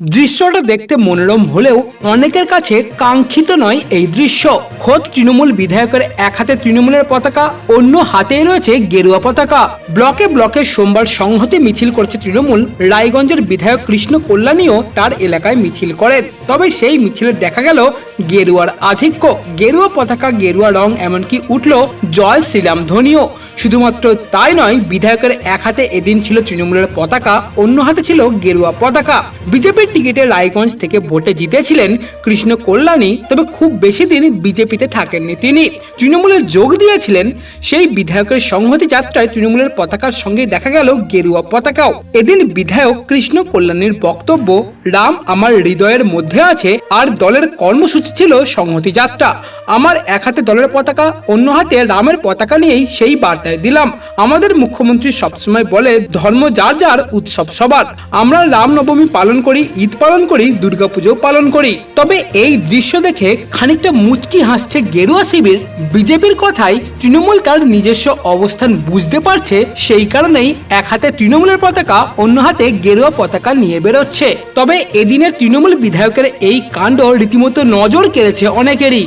দৃশ্যটা দেখতে মনোরম হলেও অনেকের কাছে কাঙ্ক্ষিত নয় এই দৃশ্য। খোদ তৃণমূল বিধায়কের এক হাতে তৃণমূলের পতাকা, অন্য হাতে রয়েছে গেরুয়া পতাকা। ব্লকে ব্লকে সোমবার সংহতি মিছিল করছে তৃণমূল, রায়গঞ্জের বিধায়ক কৃষ্ণ কল্যাণীও তার এলাকায় মিছিল করেন। তবে সেই মিছিলে দেখা গেল গেরুয়ার আধিক্য। গেরুয়া পতাকা, গেরুয়া রং এমনকি উঠল জয় শ্রীরাম ধ্বনিও। শুধুমাত্র তাই নয়, বিধায়কের এক হাতে এদিন ছিল তৃণমূলের পতাকা, অন্য হাতে ছিল গেরুয়া পতাকা। বিজেপির টিকিটে রায়গঞ্জ থেকে ভোটে জিতেছিলেন কৃষ্ণ কল্যাণী, তবে খুব বেশি দিন বিজেপিতে থাকেননি তিনি। তৃণমূলে যোগ দিয়েছিলেন সেই বিধায়কের সংহতি যাত্রায় তৃণমূলের পতাকার সঙ্গে দেখা গেল গেরুয়া পতাকাও। এদিন বিধায়ক কৃষ্ণ কল্যাণীর বক্তব্য, রাম আমার হৃদয়ের মধ্যে আছে, আর দলের কর্মসূচি ছিল সংহতি যাত্রা। আমার এক হাতে দলের পতাকা, অন্য হাতে রামের পতাকা নিয়েই সেই বার্তায় দিলাম। আমাদের মুখ্যমন্ত্রী সবসময় বলে, ধর্ম যার যার, উৎসব সবার। আমরা রামনবমী পালন করি ঈদ পালন করি দুর্গাপুজো পালন করি। তবে এই দৃশ্য দেখে খানিকটা মুচকি হাসছে গেরুয়া শিবির। বিজেপির কথাই তৃণমূল তার নিজস্ব অবস্থান বুঝতে পারছে, সেই কারণেই এক হাতে তৃণমূলের পতাকা, অন্য হাতে গেরুয়া পতাকা নিয়ে বেরোচ্ছে। তবে এদিনের তৃণমূল বিধায়কের এই কাণ্ড রীতিমতো নজর কেড়েছে অনেকেরই।